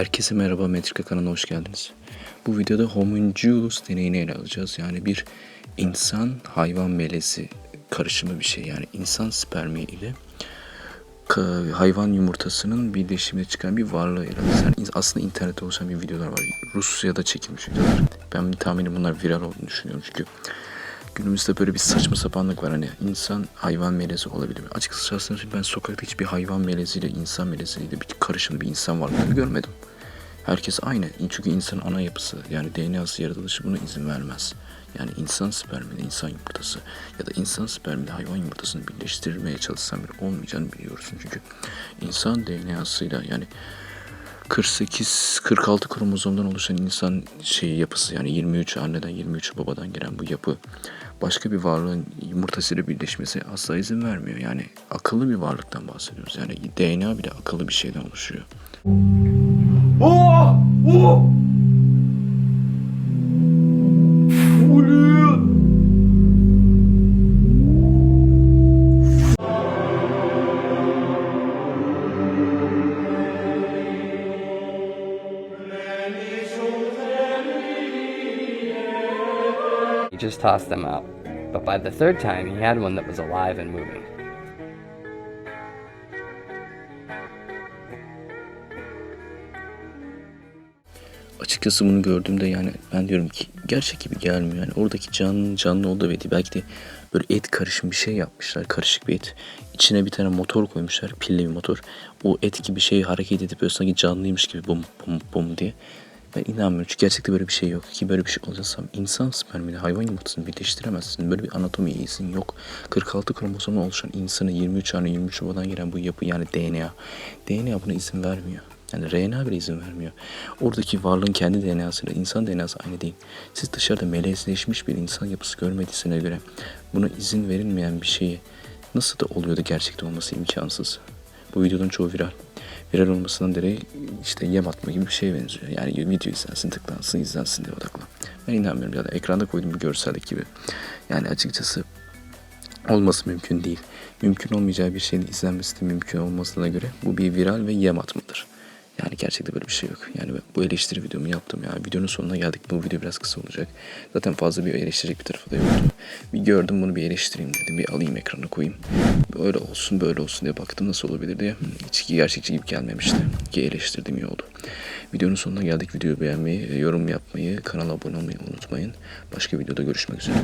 Herkese merhaba Metrika kanalına hoş geldiniz. Bu videoda homunculus deneyini ele alacağız. Yani bir insan hayvan melezi karışımı bir şey. Yani insan spermi ile hayvan yumurtasının birleşiminde çıkan bir varlığı ele alacağız. Yani aslında internette oluşan bir videolar var. Rusya'da çekilmiş videolar. Ben tahminim bunlar viral olduğunu düşünüyorum çünkü günümüzde böyle bir saçma sapanlık var. Hani insan hayvan melezi olabilir mi? Açıkçası şahsen ben sokakta hiçbir hayvan meleziyle insan meleziyle bir karışımlı bir insan varlığını görmedim. Herkes aynı. Çünkü insanın ana yapısı yani DNA'sı yaratılışı buna izin vermez. Yani insan spermiyle insan yumurtası ya da insan spermiyle hayvan yumurtasını birleştirmeye çalışsam bile olmayacağını biliyorsun. Çünkü insan DNA'sıyla yani 48-46 kromozomdan oluşan insan şeyi yapısı yani 23 anneden 23 babadan gelen bu yapı başka bir varlığın yumurtasıyla birleşmesi asla izin vermiyor. Yani akıllı bir varlıktan bahsediyoruz. Yani DNA bile akıllı bir şeyden oluşuyor. Oh Oh He just tossed them out, but by the third time he had one that was alive and moving. Açıkçası bunu gördüğümde yani ben diyorum ki gerçek gibi gelmiyor. Yani oradaki canlı canlı olduğu ve belki de böyle et karışım bir şey yapmışlar. Karışık bir et. İçine bir tane motor koymuşlar. Pilli bir motor. O et gibi şey hareket edip böyle sanki canlıymış gibi bum bum bum diye. Ben inanmıyorum. Çünkü gerçekte böyle bir şey yok. Ki böyle bir şey olacaksa insan spermiyle hayvan yumurtasını birleştiremezsin. Böyle bir anatomi izin yok. 46 kromozomla oluşan insanı 23 tane 23 babadan gelen bu yapı yani DNA. DNA buna izin vermiyor. Yani RNA bile izin vermiyor. Oradaki varlığın kendi DNA'sıyla insan DNA'sı aynı değil. Siz dışarıda melezleşmiş bir insan yapısı görmediğine göre buna izin verilmeyen bir şeyi nasıl da oluyor da gerçekte olması imkansız. Bu videonun çoğu viral. Viral olmasından dolayı işte yem atma gibi bir şeye benziyor. Yani video izlensin, tıklansın, izlensin diye odaklan. Ben inanmıyorum ya da ekranda koyduğum bir görsellik gibi. Yani açıkçası olması mümkün değil. Mümkün olmayacağı bir şeyin izlenmesi de mümkün olmasına göre bu bir viral ve yem atmadır. Yani gerçekte böyle bir şey yok. Yani bu eleştiri videomu yaptım ya. Videonun sonuna geldik. Bu video biraz kısa olacak. Zaten fazla bir eleştirecek bir tarafı da yoktu. Bir gördüm bunu bir eleştireyim dedim. Bir alayım ekrana koyayım. Böyle olsun böyle olsun diye baktım nasıl olabilir diye. Hiç gerçekçi gibi gelmemişti. Ki eleştirdiğim iyi oldu. Videonun sonuna geldik. Videoyu beğenmeyi, yorum yapmayı, kanala abone olmayı unutmayın. Başka videoda görüşmek üzere.